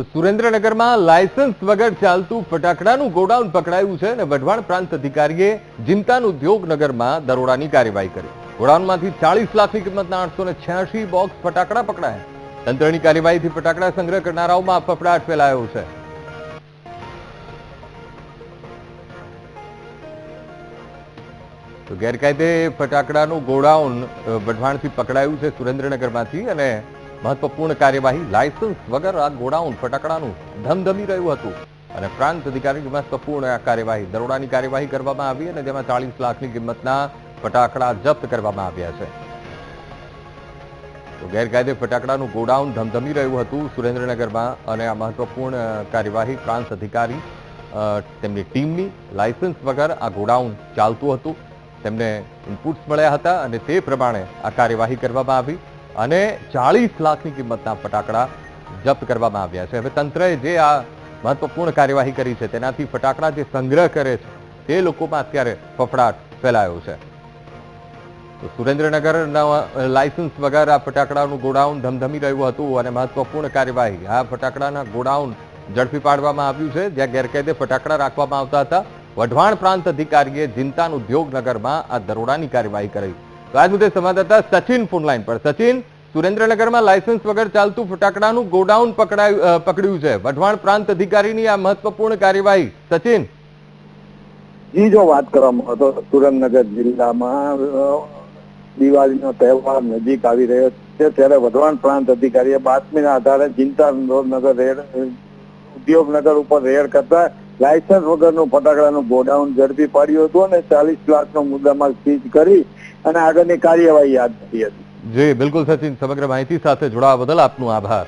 સુરેન્દ્રનગરમાં લાયસન્સ વગર ચાલતું ફટાકડાનું ગોડાઉન પકડાયું છે અને વઢવાણ પ્રાંત અધિકારીએ જિંતાન ઉદ્યોગનગરમાં દરોડાની કાર્યવાહી કરી. ગોડાઉનમાંથી ચાલીસ લાખની કિંમતના આઠસો બોક્સ ફટાકડા પકડાયા. તંત્રની કાર્યવાહીથી ફટાકડા સંગ્રહ કરનારાઓમાં ફફડાટ ફેલાયો છે. તો ગેરકાયદે ફટાકડાનું ગોડાઉન વઢવાણથી પકડાયું છે સુરેન્દ્રનગરમાંથી અને મહત્વપૂર્ણ કાર્યવાહી લાયસન્સ વગર આ ગોડાઉન ફટાકડાનું ધમધમી રહ્યું હતું. અને પ્રાંત અધિકારીની મહત્વપૂર્ણ આ કાર્યવાહી, દરોડાની કાર્યવાહી કરવામાં આવી અને જેમાં ચાલીસ લાખની કિંમતના ફટાકડા જપ્ત કરવામાં આવ્યા છે. તો ગેરકાયદે ફટાકડાનું ગોડાઉન ધમધમી રહ્યું હતું સુરેન્દ્રનગરમાં અને આ મહત્વપૂર્ણ કાર્યવાહી પ્રાંત અધિકારી તેમની ટીમની લાયસન્સ વગર આ ગોડાઉન ચાલતું હતું. તેમને ઇનપુટ્સ મળ્યા હતા અને તે પ્રમાણે આ કાર્યવાહી કરવામાં આવી. અને ચાળીસ લાખની કિંમતના ફટાકડા જપ્ત કરવામાં આવ્યા છે. હવે તંત્રએ જે આ મહત્વપૂર્ણ કાર્યવાહી કરી છે, તેનાથી ફટાકડા જે સંગ્રહ કરે છે, તે લોકોમાં અત્યારે ફફડાટ ફેલાયો છે. તો સુરેન્દ્રનગરના લાયસન્સ વગર આ ફટાકડાનું ગોડાઉન ધમધમી રહ્યું હતું અને મહત્વપૂર્ણ કાર્યવાહી, આ ફટાકડાના ગોડાઉન ઝડપી પાડવામાં આવ્યું છે. જ્યાં ગેરકાયદે ફટાકડા રાખવામાં આવતા હતા. વઢવાણ પ્રાંત અધિકારીએ જિંતાન ઉદ્યોગનગરમાં આ દરોડાની કાર્યવાહી કરી તો સંવાદદાતા સચિન ફોનલાઈન પર. સચિન, સુરેન્દ્રનગરમાં લાયસન્સ વગર ચાલતું ફટાકડાનું ગોડાઉન પકડાયું છે. વઢવાણ પ્રાંત અધિકારીની આ મહત્વપૂર્ણ કાર્યવાહી. સચિન. જી જો વાત કરવામાં તો સુરેન્દ્રનગર જિલ્લામાં દિવાળીનો તહેવાર નજીક આવી રહ્યો છે. ત્યારે વઢવાણ પ્રાંત અધિકારીએ બાતમીના આધારે ચિંતાનગર રેડ ઉદ્યોગનગર ઉપર રેડ કરતા લાયસન્સ વગરનું ફટાકડાનું ગોડાઉન ઝડપી પાડ્યું હતું અને ચાલીસ લાખનો મુદ્દામાલ સીઝ કરી અને આગળની કાર્યવાહી હાથ ધરી હતી. જી, બિલકુલ સચિન, સમગ્ર માહિતી સાથે જોડાવા બદલ આપનો આભાર.